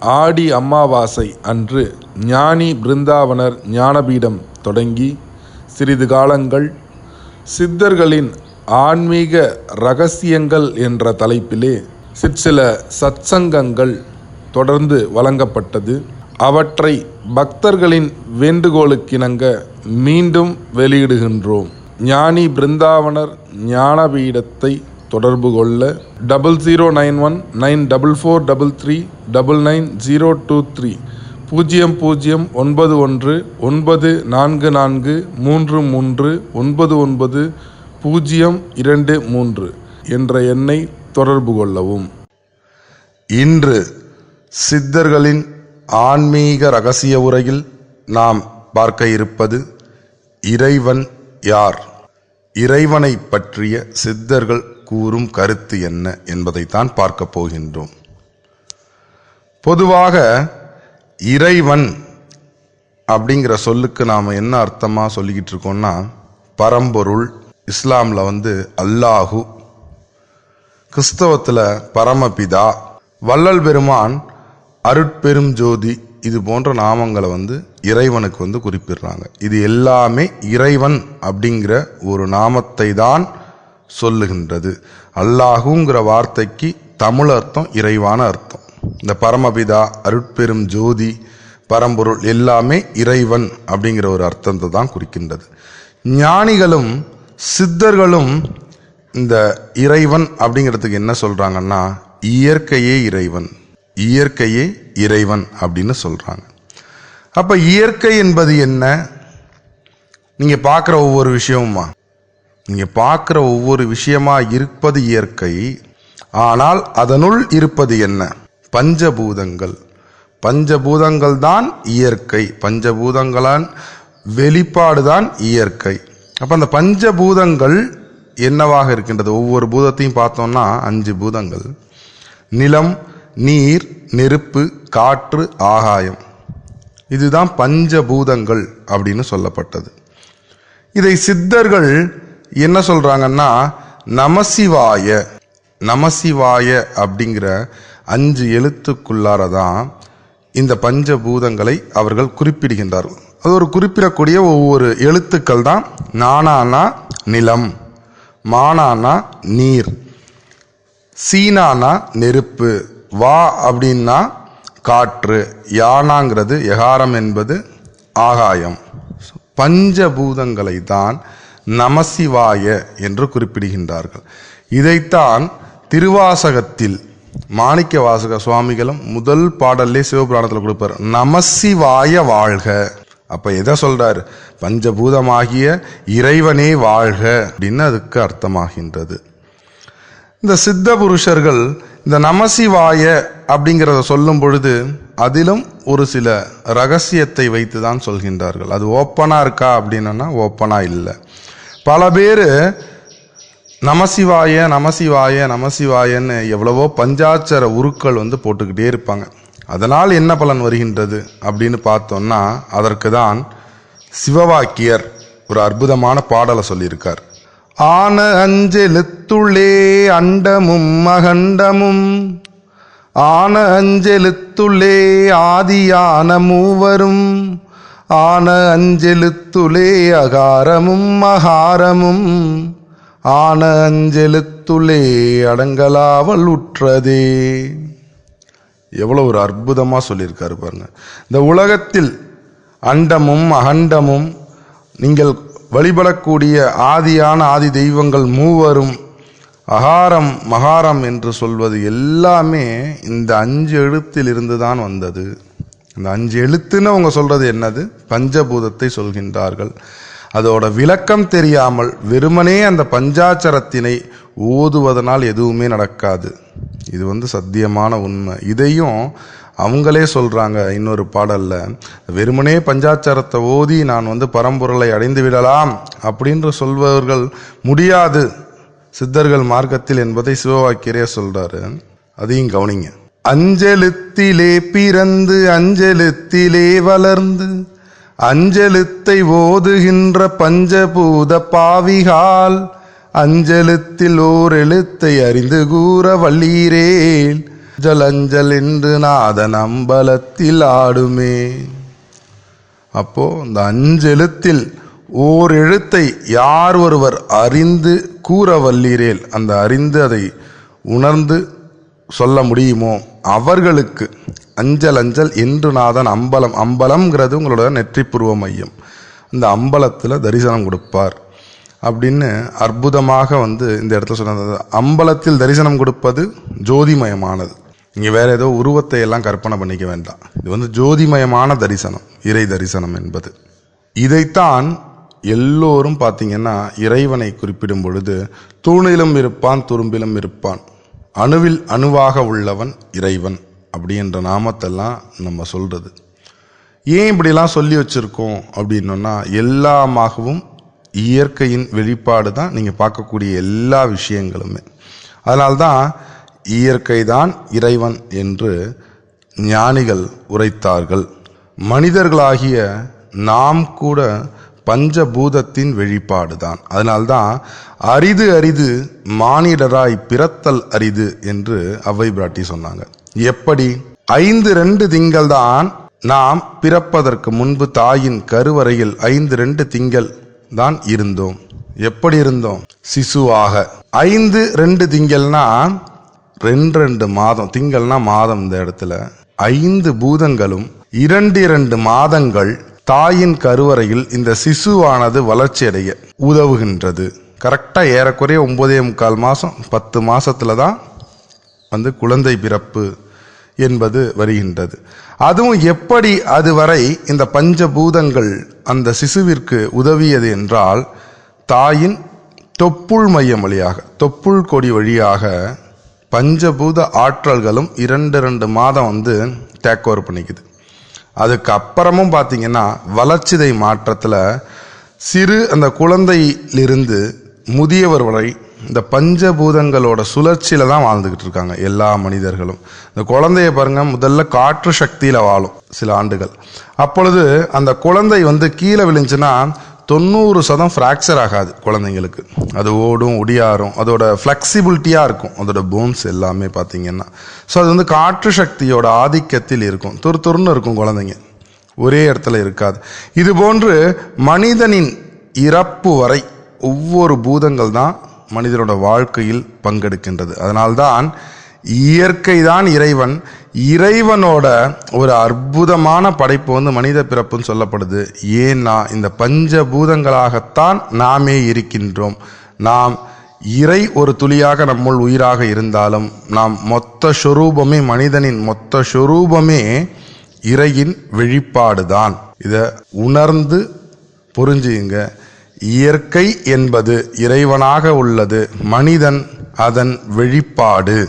ஆடி அமாவாசை அன்று ஞானி பிருந்தாவனர் ஞானபீடம் தொடங்கி சிறிது காலங்கள் சித்தர்களின் ஆன்மீக ரகசியங்கள் என்ற தலைப்பிலே சிற்சில சத்சங்கங்கள் தொடர்ந்து வழங்கப்பட்டது. அவற்றை பக்தர்களின் வேண்டுகோளுக்கிணங்க மீண்டும் வெளியிடுகின்றோம். ஞானி பிருந்தாவனர் ஞானபீடத்தை தொடர்பு கொள்ள double zero nine one nine double four double three double nine zero two three பூஜ்ஜியம் பூஜ்ஜியம் ஒன்பது ஒன்று ஒன்பது நான்கு நான்கு மூன்று மூன்று ஒன்பது ஒன்பது பூஜ்ஜியம் இரண்டு மூன்று என்ற எண்ணை தொடர்பு கொள்ளவும். இன்று சித்தர்களின் ஆன்மீக ரகசிய உரையில் நாம் பார்க்க இருப்பது இறைவன் யார்? இறைவனை பற்றிய சித்தர்கள் கூறும் கருத்து என்ன என்பதைத்தான் பார்க்க போகின்றோம். பொதுவாக இறைவன் அப்படிங்கிற சொல்லுக்கு நாம் என்ன அர்த்தமாக சொல்லிக்கிட்டு இருக்கோம்னா பரம்பொருள் இஸ்லாமில் வந்து அல்லாஹு கிறிஸ்தவத்தில் பரமபிதா வள்ளல் பெருமான் அருட்பெரும் ஜோதி இது போன்ற நாமங்களை வந்து இறைவனுக்கு வந்து குறிப்பிடுறாங்க. இது எல்லாமே இறைவன் அப்படிங்கிற ஒரு நாமத்தை தான் சொல்லுகின்றது. அல்லாஹுங்கிற வார்த்தைக்கு தமிழ் அர்த்தம் இறைவான அர்த்தம். இந்த பரமபிதா அருட்பெரும் ஜோதி பரம்பொருள் எல்லாமே இறைவன் அப்படிங்கிற ஒரு அர்த்தத்தை தான் குறிக்கின்றது. ஞானிகளும் சித்தர்களும் இந்த இறைவன் அப்படிங்கிறதுக்கு என்ன சொல்கிறாங்கன்னா இயற்கையே இறைவன் இயற்கையே இறைவன் அப்படின்னு சொல்கிறாங்க அப்போ இயற்கை என்பது என்ன? நீங்கள் பார்க்குற ஒவ்வொரு விஷயமுமா? நீங்கள் பார்க்குற ஒவ்வொரு விஷயமாக இருப்பது இயற்கை ஆனால் அதனுள் இருப்பது என்ன? பஞ்சபூதங்கள். பஞ்சபூதங்கள் தான் இயற்கை. பஞ்சபூதங்களான் வெளிப்பாடு தான் இயற்கை. அப்போ அந்த பஞ்சபூதங்கள் என்னவாக இருக்கின்றது? ஒவ்வொரு பூதத்தையும் பார்த்தோம்னா அஞ்சு பூதங்கள். நிலம் நீர் நெருப்பு காற்று ஆகாயம். இதுதான் பஞ்சபூதங்கள் அப்படின்னு சொல்லப்பட்டது. இதை சித்தர்கள் என்ன சொல்கிறாங்கன்னா நமசிவாய நமசிவாய அப்படிங்கிற அஞ்சு எழுத்துக்குள்ளார தான் இந்த பஞ்சபூதங்களை அவர்கள் குறிப்பிடுகின்றார்கள். அது ஒரு குறிப்பிடக்கூடிய ஒவ்வொரு எழுத்துக்கள் தான். நானானா நிலம் மானானா நீர் சீனானா நெருப்பு வா அப்படின்னா காற்று யானாங்கிறது எகாரம் என்பது ஆகாயம். பஞ்சபூதங்களை தான் நமசிவாய என்று குறிப்பிடுகின்றார்கள். இதைத்தான் திருவாசகத்தில் மாணிக்க வாசக சுவாமிகளும் முதல் பாடல்லே சிவபுராணத்தில் கொடுப்பார். நமசிவாய வாழ்க. அப்ப எதை சொல்றாரு? பஞ்சபூதமாகிய இறைவனே வாழ்க அப்படின்னு அதுக்கு அர்த்தமாகின்றது. இந்த சித்த புருஷர்கள் இந்த நமசிவாய அப்படிங்கிறத சொல்லும் பொழுது அதிலும் ஒரு சில ரகசியத்தை வைத்து தான் சொல்கின்றார்கள். அது ஓப்பனாக இருக்கா அப்படின்னா ஓப்பனாக இல்லை. பல பேர் நமசிவாய நமசிவாய நமசிவாயன்னு எவ்வளவோ பஞ்சாட்சர உருக்கள் வந்து போட்டுக்கிட்டே இருப்பாங்க. அதனால் என்ன பலன் வருகின்றது அப்படின்னு பார்த்தோம்னா அதற்கு தான் சிவவாக்கியர் ஒரு அற்புதமான பாடலை சொல்லியிருக்கார். ஆன அஞ்செழுத்துள்ளே அண்டமும் அகண்டமும் ஆன அஞ்செழுத்துள்ளே ஆதியான மூவரும் ஆன அஞ்செழுத்துளே அகாரமும் மகாரமும் ஆன அஞ்செழுத்துளே அடங்கலாவல் உற்றதே. எவ்வளோ ஒரு அற்புதமாக சொல்லியிருக்காரு பாருங்க. இந்த உலகத்தில் அண்டமும் அகண்டமும் நீங்கள் வழிபடக்கூடிய ஆதியான ஆதி தெய்வங்கள் மூவரும் அகாரம் மகாரம் என்று சொல்வது எல்லாமே இந்த அஞ்சு எழுத்தில் இருந்து தான் வந்தது. அந்த அஞ்சு எழுத்துன்னு அவங்க சொல்றது என்னது? பஞ்சபூதத்தை சொல்கின்றார்கள். அதோட விளக்கம் தெரியாமல் வெறுமனே அந்த பஞ்சாச்சரத்தினை ஓதுவதனால் எதுவுமே நடக்காது. இது வந்து சத்தியமான உண்மை. இதையும் அவங்களே சொல்கிறாங்க இன்னொரு பாடலில் வெறுமனே பஞ்சாச்சாரத்தை ஓதி நான் வந்து பரம்பொருளை அடைந்து விடலாம் அப்படின்று சொல்பவர்கள் முடியாது. சித்தர்கள் மார்க்கத்தில் என்பதை சிவவாக்கியரே சொல்கிறாரு அதையும் கவனிங்க. அஞ்செழுத்திலே பிறந்து அஞ்செழுத்திலே வளர்ந்து அஞ்செழுத்தை ஓதுகின்ற பஞ்சபூத பாவிகால் அஞ்செழுத்தில் ஓர் எழுத்தை அறிந்து கூற வள்ளீரேல் ஜலஞ்சல் என்று நாதன் அம்பலத்தில் ஆடுமே. அப்போ இந்த அஞ்செழுத்தில் ஓர் எழுத்தை யார் ஒருவர் அறிந்து கூற வல்லீரேல் அந்த அறிந்து அதை உணர்ந்து சொல்ல முடியுமோ? அவர்களுக்கு அஞ்சல் அஞ்சல் என்று நாதன் அம்பலம் அம்பலம்ங்கிறது உங்களோட நெற்றிப்பூர்வ மையம். இந்த அம்பலத்தில் தரிசனம் கொடுப்பார். அப்படின்னு அற்புதமாக வந்து இந்த இடத்துல சொன்னது. அம்பலத்தில் தரிசனம் கொடுப்பது ஜோதிமயமானது. இங்கே வேறு ஏதோ உருவத்தை எல்லாம் கற்பனை பண்ணிக்க வேண்டாம். இது வந்து ஜோதிமயமான தரிசனம் இறை தரிசனம் என்பது. இதைத்தான் எல்லோரும் பார்த்தீங்கன்னா இறைவனை குறிப்பிடும் பொழுது தூணிலும் இருப்பான் துரும்பிலும் இருப்பான். அணுவில் அணுவாக உள்ளவன் இறைவன் அப்படின்ற நாமத்தெல்லாம் நம்ம சொல்கிறது ஏன் இப்படிலாம் சொல்லி வச்சுருக்கோம் அப்படின்னோன்னா எல்லாமாகவும் இயற்கையின் வெளிப்பாடு தான் நீங்கள் பார்க்கக்கூடிய எல்லா விஷயங்களுமே. அதனால்தான் இயற்கை தான் இறைவன் என்று ஞானிகள் உரைத்தார்கள். மனிதர்களாகிய நாம் கூட பஞ்சபூதத்தின் வெளிப்பாடு தான் அதனால்தான் அரிது அரிது மானிடராய் பிறத்தல் அரிது என்று அவ்வை பிராட்டி சொன்னாங்க. எப்படி? ஐந்து ரெண்டு திங்கள் தான் நாம் பிறப்பதற்கு முன்பு தாயின் கருவறையில் ஐந்து ரெண்டு திங்கள் தான் இருந்தோம். எப்படி இருந்தோம்? சிசுவாக. ஐந்து ரெண்டு திங்கள்னா ரெண்டு ரெண்டு மாதம். திங்கள்னா மாதம் இந்த இடத்துல. ஐந்து பூதங்களும் இரண்டு இரண்டு மாதங்கள் தாயின் கருவறையில் இந்த சிசுவானது வளர்ச்சியடைய உதவுகின்றது. கரெக்டாக ஏறக்குறைய ஒன்பதே முக்கால் மாதம் பத்து மாதத்தில் தான் வந்து குழந்தை பிறப்பு என்பது வருகின்றது. அதுவும் எப்படி அதுவரை இந்த பஞ்சபூதங்கள் அந்த சிசுவிற்கு உதவியது என்றால் தாயின் தொப்புள் மையம் வழியாக தொப்புள் கொடி வழியாக பஞ்சபூத ஆற்றல்களும் இரண்டு ரெண்டு மாதம் வந்து டேக் ஓவர் பண்ணிக்குது. அதுக்கு அப்புறமும் பார்த்தீங்கன்னா வளர்ச்சிதை மாற்றத்தில் சிறு அந்த குழந்தையிலிருந்து முதியவர் வரை இந்த பஞ்சபூதங்களோட சுழற்சியில தான் வாழ்ந்துக்கிட்டு இருக்காங்க எல்லா மனிதர்களும். இந்த குழந்தைய பாருங்க முதல்ல காற்று சக்தியில் வாழும் சில ஆண்டுகள். அப்பொழுது அந்த குழந்தை வந்து கீழே விழுந்துச்சுன்னா தொண்ணூறு சதம் ஃப்ராக்சர் ஆகாது குழந்தைங்களுக்கு. அது ஓடும் ஒடியாரும் அதோட ஃப்ளெக்சிபிலிட்டியாக இருக்கும். அதோட போன்ஸ் எல்லாமே பார்த்தீங்கன்னா. ஸோ அது வந்து காற்று சக்தியோட ஆதிக்கத்தில் இருக்கும். துரு துருன்னு இருக்கும் குழந்தைங்க. ஒரே இடத்துல இருக்காது. இது போன்று மனிதனின் இறப்பு வரை ஒவ்வொரு பூதங்கள் தான் மனிதனோட வாழ்க்கையில் பங்கெடுக்கின்றது. அதனால்தான் இயற்கை தான் இறைவன். இறைவனோட ஒரு அற்புதமான படைப்பு வந்து மனித பிறப்புன்னு சொல்லப்படுது. ஏன்னா இந்த பஞ்சபூதங்களாகத்தான் நாமே இருக்கின்றோம். நாம் இறை ஒரு துளியாக நம்முள் உயிராக இருந்தாலும் நாம் மொத்த சொரூபமே மனிதனின் மொத்த சொரூபமே இறையின் வெளிப்பாடுதான். இதை உணர்ந்து புரிஞ்சுங்க. இயற்கை என்பது இறைவனாக உள்ளது மனிதன் அதன் வெளிப்பாடு.